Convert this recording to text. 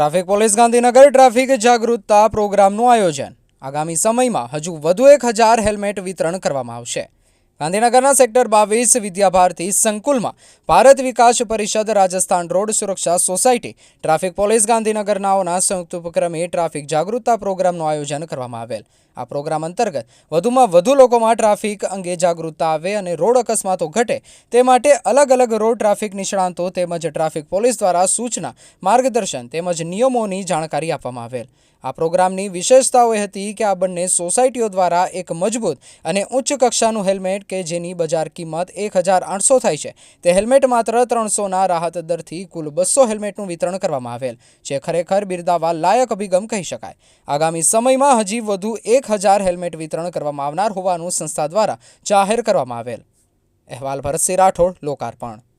Traffic police Gandhinagar traffic જાગૃતતા પ્રોગ્રામનું આયોજન. આગામી સમયમાં હજુ વધુ એક હજાર હેલ્મેટ વિતરણ કરવામાં આવશે. ગાંધીનગરના સેક્ટર બાવીસ વિદ્યાભારતી સંકુલમાં ભારત વિકાસ પરિષદ રાજસ્થાન રોડ સુરક્ષા સોસાયટી ટ્રાફિક પોલીસ ગાંધીનગરનાઓના સંયુક્ત ઉપક્રમે ટ્રાફિક જાગૃતતા પ્રોગ્રામનું આયોજન કરવામાં આવેલ. આ પ્રોગ્રામ અંતર્ગત વધુમાં વધુ લોકોમાં ટ્રાફિક અંગે જાગૃતતા આવે અને રોડ અકસ્માતો ઘટે તે માટે અલગ અલગ રોડ ટ્રાફિક નિષ્ણાંતો તેમજ ટ્રાફિક પોલીસ દ્વારા સૂચના, માર્ગદર્શન તેમજ નિયમોની જાણકારી આપવામાં આવેલ. આ પ્રોગ્રામની વિશેષતાઓ એ હતી કે આ બંને સોસાયટીઓ દ્વારા એક મજબૂત અને ઉચ્ચ કક્ષાનું હેલ્મેટ કે જેની બજાર કિંમત એક હજાર આઠસો થાય છે, તે હેલ્મેટ માત્ર ત્રણસોના રાહત દરથી કુલ બસો હેલ્મેટનું વિતરણ કરવામાં આવેલ, જે ખરેખર બિરદાવા લાયક અભિગમ કહી શકાય. આગામી સમયમાં હજી વધુ એક હજાર હેલ્મેટ વિતરણ કરવામાં આવનાર હોવાનું સંસ્થા દ્વારા જાહેર કરવામાં આવેલ. અહેવાલ ભરતસિંહ રાઠોડ, લોકાર્પણ.